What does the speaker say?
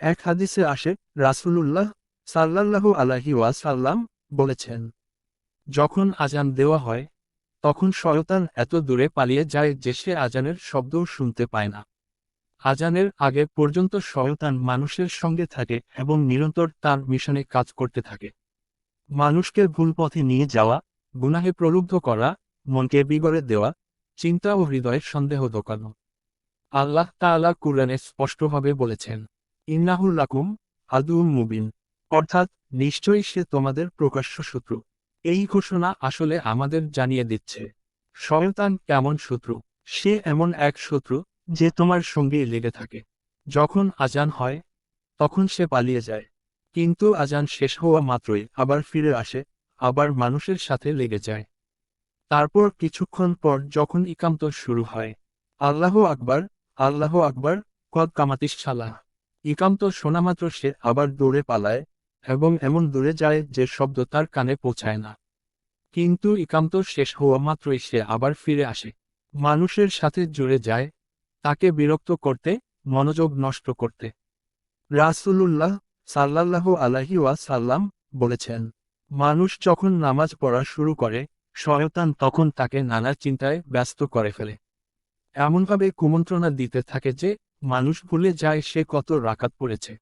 এক হাদিসে আসে, রাসূলুল্লাহ সাল্লাল্লাহু আলাইহি ওয়াসাল্লাম বলেছেন, যখন আজান দেওয়া হয়, তখন শয়তান এত দূরে পালিয়ে যায় যে সে আজানের শব্দও শুনতে পায় না। আজানের আগে পর্যন্ত শয়তান মানুষের সঙ্গে থাকে এবং নিরন্তর তার মিশনে কাজ করতে থাকে। মানুষকে ভুল পথে নিয়ে যাওয়া, গুনাহে প্রলুব্ধ করা, মনকে বিগড়ে দেওয়া, চিন্তা ও হৃদয়ের সন্দেহ দোকানো। আল্লাহ তাআলা কুরআনে স্পষ্টভাবে বলেছেন ইন্নাহুল লাকুম আদুম মুবিন। অর্থাৎ, নিশ্চয়ই সে তোমাদের প্রকাশ্য শত্রু। এই ঘোষণা আসলে আমাদের জানিয়ে দিচ্ছে। শয়তান কেমন শত্রু, সে এমন এক শত্রু যে তোমার সঙ্গেই লেগে থাকে। যখন আজান হয়, তখন সে পালিয়ে যায়। কিন্তু আজান শেষ হওয়া মাত্রই আবার ফিরে আসে, আবার মানুষের সাথে লেগে যায়। তারপর কিছুক্ষণ পর যখন ইকান্ত শুরু হয়, আল্লাহ আকবার আল্লাহ আকবার, কদ কামাতিস সালাহ। ইকামত শোনামাত্র সে আবার দৌড়ে পালায়, এবং এমন দূরে যায় যে শব্দ তার কানে পৌঁছায় না। কিন্তু ইকামত শেষ হওয়া মাত্রই সে আবার ফিরে আসে। মানুষের সাথে জুড়ে যায়, তাকে বিরক্ত করতে, মনোযোগ নষ্ট করতে। রাসূলুল্লাহ সাল্লাল্লাহু আলাইহি ওয়াসাল্লাম বলেছেন, মানুষ যখন নামাজ পড়া শুরু করে, শয়তান তখন তাকে নানা চিন্তায় ব্যস্ত করে ফেলে। এমনভাবে কুমন্ত্রণা দিতে থাকে যে মানুষ ভুলে যায় সে কত রাকাত পড়েছে।